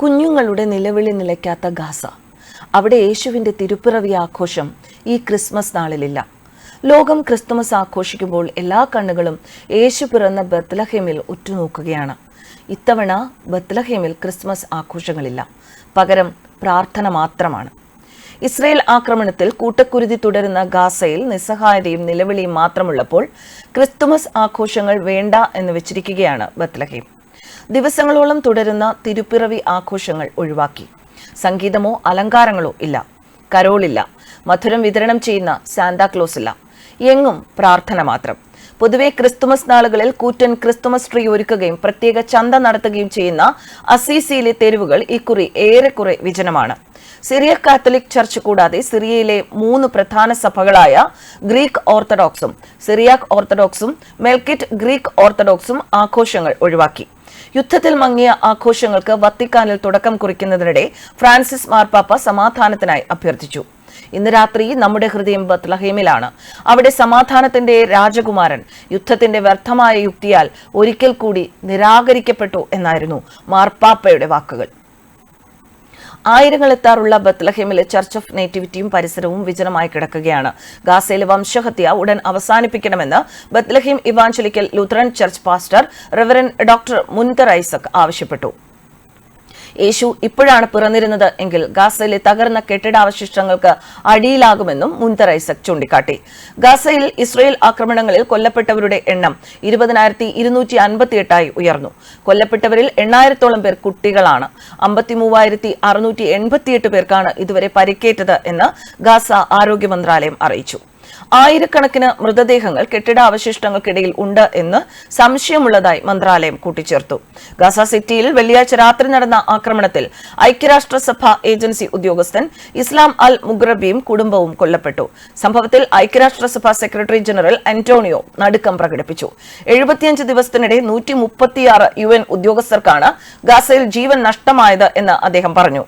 കുഞ്ഞുങ്ങളുടെ നിലവിളി നിലയ്ക്കാത്ത ഗാസ. അവിടെ യേശുവിന്റെ തിരുപ്പിറവി ആഘോഷം ഈ ക്രിസ്മസ് നാളിലില്ല. ലോകം ക്രിസ്തുമസ് ആഘോഷിക്കുമ്പോൾ എല്ലാ കണ്ണുകളും യേശു പിറന്ന ബത്ലഹേമിൽ ഉറ്റുനോക്കുകയാണ്. ഇത്തവണ ബത്ലഹേമിൽ ക്രിസ്മസ് ആഘോഷങ്ങളില്ല. പകരം പ്രാർത്ഥന മാത്രമാണ്. ഇസ്രയേൽ ആക്രമണത്തിൽ കൂട്ടക്കുരുതി തുടരുന്ന ഗാസയിൽ നിസ്സഹായതയും നിലവിളിയും മാത്രമുള്ളപ്പോൾ ക്രിസ്തുമസ് ആഘോഷങ്ങൾ വേണ്ട എന്ന് വെച്ചിരിക്കുകയാണ് ബത്ലഹേം. ദിവസങ്ങളോളം തുടരുന്ന തിരുപ്പിറവി ആഘോഷങ്ങൾ ഒഴിവാക്കി. സംഗീതമോ അലങ്കാരങ്ങളോ ഇല്ല. കരോളില്ല. മധുരം വിതരണം ചെയ്യുന്ന സാന്താക്ലോസ് ഇല്ല. എങ്ങും പ്രാർത്ഥന മാത്രം. പൊതുവെ ക്രിസ്തുമസ് നാളുകളിൽ കൂറ്റൻ ക്രിസ്തുമസ് ട്രീ ഒരുക്കുകയും പ്രത്യേക ചന്ത നടത്തുകയും ചെയ്യുന്ന അസീസിയിലെ തെരുവുകൾ ഇക്കുറി ഏറെക്കുറെ വിജനമാണ്. സിറിയ കാത്തലിക് ചർച്ച് കൂടാതെ സിറിയയിലെ മൂന്ന് പ്രധാന സഭകളായ ഗ്രീക്ക് ഓർത്തഡോക്സും സിറിയാക് ഓർത്തഡോക്സും മെൽക്കിറ്റ് ഗ്രീക്ക് ഓർത്തഡോക്സും ആഘോഷങ്ങൾ ഒഴിവാക്കി. യുദ്ധത്തിൽ മങ്ങിയ ആഘോഷങ്ങൾക്ക് വത്തിക്കാനിൽ തുടക്കം കുറിക്കുന്നതിനിടെ ഫ്രാൻസിസ് മാർപ്പാപ്പ സമാധാനത്തിനായി അഭ്യർത്ഥിച്ചു. ഇന്ന് രാത്രി നമ്മുടെ ഹൃദയം ബത്ലഹേമിലാണ്. അവിടെ സമാധാനത്തിന്റെ രാജകുമാരൻ യുദ്ധത്തിന്റെ വ്യർത്ഥമായ യുക്തിയാൽ ഒരിക്കൽ കൂടി നിരാകരിക്കപ്പെട്ടു എന്നായിരുന്നു മാർപ്പാപ്പയുടെ വാക്കുകൾ. ആയിരങ്ങൾ എത്താറുള്ള ബത്ലഹേമിലെ ചർച്ച് ഓഫ് നേറ്റിവിറ്റിയും പരിസരവും വിജനമായി കിടക്കുകയാണ്. ഗാസയിലെ വംശഹത്യ ഉടൻ അവസാനിപ്പിക്കണമെന്ന് Bethlehem evangelical Lutheran church pastor reverend doctor Munther Isaac ആവശ്യപ്പെട്ടു. യേശു ഇപ്പോഴാണ് പിറന്നിരുന്നത് എങ്കിൽ ഗാസയിലെ തകർന്ന കെട്ടിടാവശിഷ്ടങ്ങൾക്ക് അടിയിലാകുമെന്നും മുൻതർ ഐസക് ചൂണ്ടിക്കാട്ടി. ഗാസയിൽ ഇസ്രയേൽ ആക്രമണങ്ങളിൽ കൊല്ലപ്പെട്ടവരുടെ എണ്ണം ഇരുപതിനായിരത്തി ഇരുന്നൂറ്റി അൻപത്തിയെട്ടായി ഉയർന്നു. കൊല്ലപ്പെട്ടവരിൽ എണ്ണായിരത്തോളം പേർ കുട്ടികളാണ്. അമ്പത്തിമൂവായിരത്തി അറുന്നൂറ്റി എൺപത്തിയെട്ട് പേർക്കാണ് ഇതുവരെ പരിക്കേറ്റത് എന്ന് ഗാസ ആരോഗ്യ മന്ത്രാലയം അറിയിച്ചു. ആയിരക്കണക്കിന് മൃതദേഹങ്ങൾ കെട്ടിടാവശിഷ്ടങ്ങൾക്കിടയിൽ ഉണ്ട് എന്ന് സംശയമുള്ളതായി മന്ത്രാലയം കൂട്ടിച്ചേർത്തു. ഗസ സിറ്റിയിൽ വെള്ളിയാഴ്ച രാത്രി നടന്ന ആക്രമണത്തിൽ ഐക്യരാഷ്ട്രസഭ ഏജൻസി ഉദ്യോഗസ്ഥൻ ഇസ്ലാം അൽ മുഗ്രബിയും കുടുംബവും കൊല്ലപ്പെട്ടു. സംഭവത്തിൽ ഐക്യരാഷ്ട്രസഭ സെക്രട്ടറി ജനറൽ അന്റോണിയോ നടുക്കം പ്രകടിപ്പിച്ചു. എഴുപത്തിയഞ്ച് ദിവസത്തിനിടെ നൂറ്റി മുപ്പത്തിയാറ് യു എൻ ഉദ്യോഗസ്ഥർക്കാണ് ഗസയിൽ ജീവൻ നഷ്ടമായത് എന്ന് അദ്ദേഹം പറഞ്ഞു.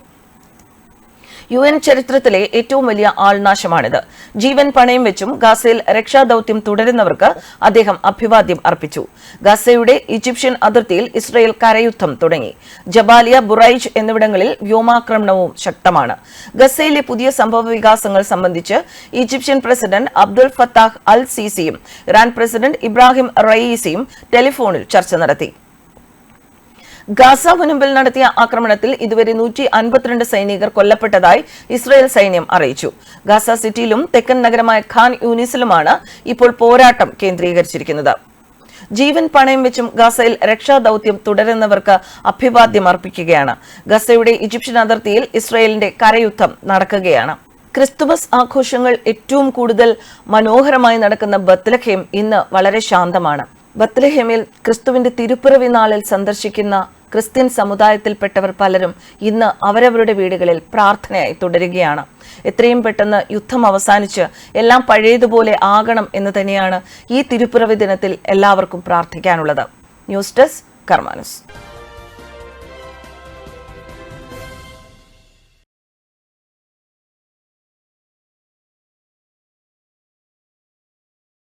യു എൻ ചരിത്രത്തിലെ ഏറ്റവും വലിയ ആൾനാശമാണിത്. ജീവൻ പണയം വെച്ചും ഗാസയിൽ രക്ഷാദൌത്യം തുടരുന്നവർക്ക് അദ്ദേഹം അഭിവാദ്യം അർപ്പിച്ചു. ഗാസയുടെ ഈജിപ്ഷ്യൻ അതിർത്തിയിൽ ഇസ്രയേൽ കരയുദ്ധം തുടങ്ങി. ജബാലിയ ബുറൈജ് എന്നിവിടങ്ങളിൽ വ്യോമാക്രമണവും ശക്തമാണ്. ഗസയിലെ പുതിയ സംഭവ വികാസങ്ങൾ സംബന്ധിച്ച് Egyptian president Abdul Fattah al സീസിയും Iran president Ibrahim റയീസിയും ടെലിഫോണിൽ ചർച്ച നടത്തി. ഗാസ മുനമ്പിൽ നടത്തിയ ആക്രമണത്തിൽ ഇതുവരെ നൂറ്റി അൻപത്തിരണ്ട് സൈനികർ കൊല്ലപ്പെട്ടതായി ഇസ്രായേൽ സൈന്യം അറിയിച്ചു. ഗാസ സിറ്റിയിലും തെക്കൻ നഗരമായ ഖാൻ യൂണിസിലുമാണ് ഇപ്പോൾ പോരാട്ടം കേന്ദ്രീകരിച്ചിരിക്കുന്നത്. ജീവൻ പണയം വെച്ചും ഗസയിൽ രക്ഷാദൌത്യം തുടരുന്നവർക്ക് അഭിവാദ്യം അർപ്പിക്കുകയാണ്. ഗസയുടെ ഈജിപ്ഷ്യൻ അതിർത്തിയിൽ ഇസ്രയേലിന്റെ കരയുദ്ധം നടക്കുകയാണ്. ക്രിസ്തുമസ് ആഘോഷങ്ങൾ ഏറ്റവും കൂടുതൽ മനോഹരമായി നടക്കുന്ന ബത്ലഹേം ഇന്ന് വളരെ ശാന്തമാണ്. ബത്ലഹേമിൽ ക്രിസ്തുവിന്റെ തിരുപ്പിറവി നാളിൽ സന്ദർശിക്കുന്ന ക്രിസ്ത്യൻ സമുദായത്തിൽപ്പെട്ടവർ പലരും ഇന്ന് അവരവരുടെ വീടുകളിൽ പ്രാർത്ഥനയായി തുടരുകയാണ്. എത്രയും പെട്ടെന്ന് യുദ്ധം അവസാനിച്ച് എല്ലാം പഴയതുപോലെ ആകണം എന്ന് തന്നെയാണ് ഈ തിരുപ്പിറവി ദിനത്തിൽ എല്ലാവർക്കും പ്രാർത്ഥിക്കാനുള്ളത്. News desk കർമാനുസ്.